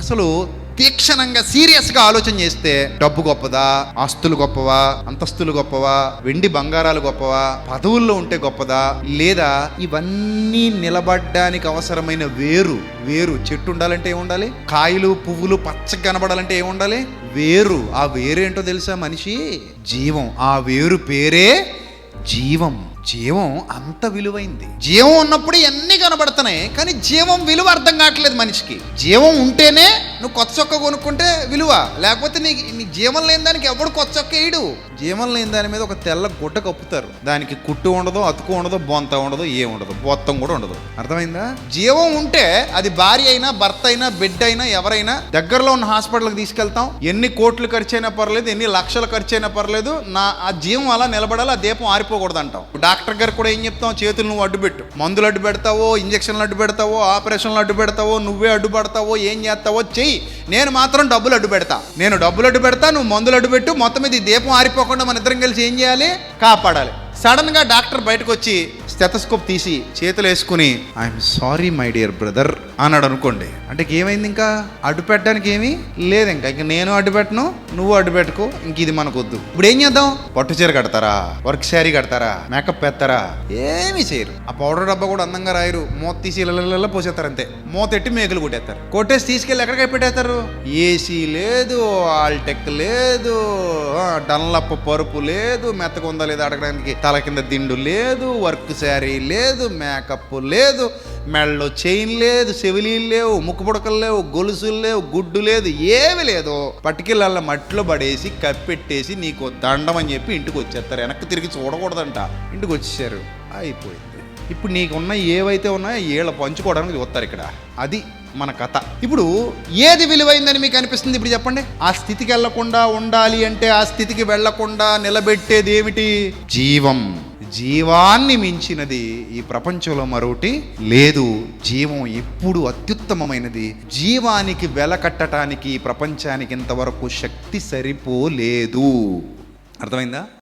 అసలు తీక్షణంగా సీరియస్గా ఆలోచన చేస్తే డబ్బు గొప్పదా ఆస్తులు గొప్పవా అంతస్తులు గొప్పవా వెండి బంగారాలు గొప్పవా పదవుల్లో ఉంటే గొప్పదా లేదా ఇవన్నీ నిలబడ్డానికి అవసరమైన వేరు వేరు చెట్టు ఉండాలంటే ఏముండాలి? కాయలు పువ్వులు పచ్చగా కనబడాలంటే ఏముండాలి? వేరు. ఆ వేరు ఏంటో తెలుసా మనిషి? జీవం. ఆ వేరు పేరే జీవం. జీవం అంత విలువైంది. జీవం ఉన్నప్పుడు ఇవన్నీ కనబడుతున్నాయి కానీ జీవం విలువ అర్థం కావట్లేదు మనిషికి. జీవం ఉంటేనే నువ్వు కొత్త చొక్క కొనుక్కుంటే విలువ. లేకపోతే నీకు నీకు జీవం లేని దానికి ఎవడు కొత్త చొక్క వేయడు? జీవం లేని దాని మీద ఒక తెల్ల గుడ్డ కప్పుతారు. దానికి కుట్టు ఉండదు అతుకు ఉండదు బొంత ఉండదు ఏ ఉండదు. బొత్తం కూడా ఉండదు. అర్థమైందా? జీవం ఉంటే అది భార్య అయినా భర్త అయినా బిడ్డ అయినా ఎవరైనా దగ్గరలో ఉన్న హాస్పిటల్కి తీసుకెళ్తాం. ఎన్ని కోట్లు ఖర్చు అయినా పర్లేదు ఎన్ని లక్షలు ఖర్చు అయినా పర్లేదు నా ఆ జీవం అలా నిలబడాలి ఆ దీపం ఆరిపోకూడదు అంటాం డాక్టర్ గారు కూడా ఏం చెప్తాం? చేతులు నువ్వు అడ్డు పెట్టు మందులు అడ్డు పెడతావో ఇంజక్షన్లు అడ్డు పెడతావో ఆపరేషన్లు అడ్డు పెడతావో నువ్వే అడ్డు పడతావో ఏం చేస్తావో చెయ్యి. నేను మాత్రం డబ్బులు అడ్డు పెడతా. నేను డబ్బులు అడ్డు పెడతా నువ్వు మందులు అడ్డు పెట్టు మొత్తం ఇది దీపం ఆరిపోకుండా మన ఇద్దరం కలిసి ఏం చేయాలి? కాపాడాలి. సడన్గా డాక్టర్ బయటకు వచ్చి స్టెతస్కోప్ తీసి చేతులు వేసుకుని I'm sorry my dear brother అన్నాడు అనుకోండి. అంటే ఏమైంది ఇంకా? అడ్డు పెట్టడానికి ఏమీ లేదు ఇంకా. ఇంక నేను అడ్డు పెట్టను నువ్వు అడ్డు పెట్టుకో ఇంక ఇది మనకు వద్దు ఇప్పుడు ఏం చేద్దాం? పట్టు చీర కడతారా? వర్క్ శారీ కడతారా? మేకప్ పెడతారా ఏమీ చేయరు. ఆ పౌడర్ డబ్బా కూడా అందంగా రాయరు. మూత తీసి ఇళ్ళ పోసేస్తారు అంతే. మూత ఎట్టి మేకలు కొట్టేస్తారు. కొట్టేసి తీసుకెళ్ళి ఎక్కడికి పెట్టేస్తారు ఏసీ లేదు ఆల్టెక్ లేదు డన్లప్ప పరుపు లేదు మెత్తగా లేదు అడగడానికి తల కింద దిండు లేదు వర్క్ శారీ లేదు మేకప్ లేదు మెడలో చైన్ లేదు చెవిలీలు లేవు ముక్కు పుడకలు లేవు గొలుసులు లేవు గుడ్డు లేదు ఏమి లేదు. పట్టుకెళ్ళ మట్టిలో పడేసి కప్పెట్టేసి నీకు దండం అని చెప్పి ఇంటికి వచ్చేస్తారు. వెనక్కి తిరిగి చూడకూడదంట. ఇంటికి వచ్చేసారు అయిపోయింది. ఇప్పుడు నీకున్న ఏవైతే ఉన్నాయో వీళ్ళ పంచుకోవడానికి వస్తారు ఇక్కడ. అది మన కథ. ఇప్పుడు ఏది విలువైందని మీకు అనిపిస్తుంది ఇప్పుడు చెప్పండి? ఆ స్థితికి వెళ్ళకుండా ఉండాలి అంటే ఆ స్థితికి వెళ్ళకుండా నిలబెట్టేది ఏమిటి జీవం. జీవాన్ని మించినది ఈ ప్రపంచంలో మరొకటి లేదు. జీవం ఎప్పుడు అత్యుత్తమమైనది. జీవానికి వెల కట్టడానికి ఈ ప్రపంచానికి ఇంతవరకు శక్తి సరిపోలేదు. అర్థమైందా?